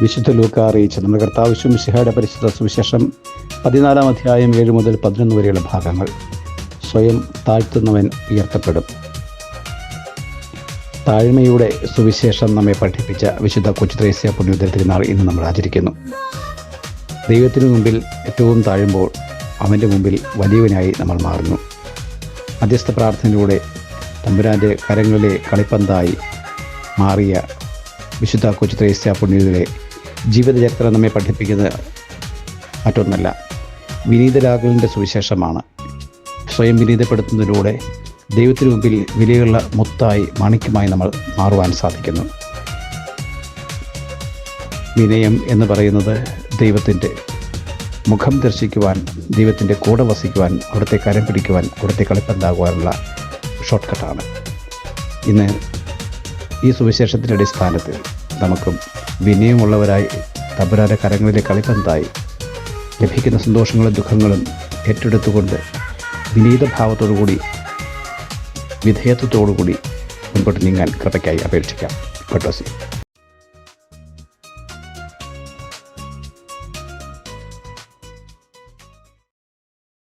വിശുദ്ധ ലൂക്ക അറിയിച്ച നമ്മുടെ കർത്താവ് ശുമിശിഹയുടെ പരിശുദ്ധ സുവിശേഷം പതിനാലാം അധ്യായം ഏഴ് മുതൽ പതിനൊന്ന് വരെയുള്ള ഭാഗങ്ങൾ. സ്വയം താഴ്ത്തുന്നവൻ ഉയർത്തപ്പെടും. താഴ്മയുടെ സുവിശേഷം നമ്മെ പഠിപ്പിച്ച വിശുദ്ധ കൊച്ചുത്രേസ്യ പുണ്യോദര തിരുനാൾ ഇന്ന് നമ്മൾ ആചരിക്കുന്നു. ദൈവത്തിനു മുമ്പിൽ ഏറ്റവും താഴുമ്പോൾ അവന്റെ മുമ്പിൽ വലിയവനായി നമ്മൾ മാറുന്നു. മധ്യസ്ഥ പ്രാർത്ഥനയിലൂടെ തമ്പുരാന്റെ കരങ്ങളിലെ കളിപ്പന്തായി മാറിയ വിശുദ്ധ കൊച്ചു ത്രേസ്യ പുണ്യതിലെ ജീവിതചരിത്രം നമ്മെ പഠിപ്പിക്കുന്നത് മറ്റൊന്നല്ല. വിനീതരാകലിന്റെ സുവിശേഷമാണ്. സ്വയം വിനീതപ്പെടുത്തുന്നതിലൂടെ ദൈവത്തിനു മുമ്പിൽ വിലയുള്ള മുത്തായി മാണിക്യമായി നമ്മൾ മാറുവാൻ സാധിക്കുന്നു. വിനയം എന്ന് പറയുന്നത് ദൈവത്തിന്റെ മുഖം ദർശിക്കുവാൻ ദൈവത്തിന്റെ കൂടെ വസിക്കുവാൻ അവിടുത്തെ കരം പിടിക്കുവാൻ അവിടുത്തെ കളിപ്പന്താകുവാനുള്ള ഷോർട്ട് കട്ടാണ് ഇന്ന് ഈ സുവിശേഷത്തിന്റെ അടിസ്ഥാനത്തിൽ നമുക്കും വിനയമുള്ളവരായി തമ്പുരാന്റെ കരങ്ങളിലെ കളിപ്പന്തായി ലഭിക്കുന്ന സന്തോഷങ്ങളും ദുഃഖങ്ങളും ഏറ്റെടുത്തുകൊണ്ട് വിനീതഭാവത്തോടുകൂടി വിധേയത്വത്തോടുകൂടി മുൻപോട്ട് നീങ്ങാൻ കൃപയ്ക്കായി അപേക്ഷിക്കാം. യു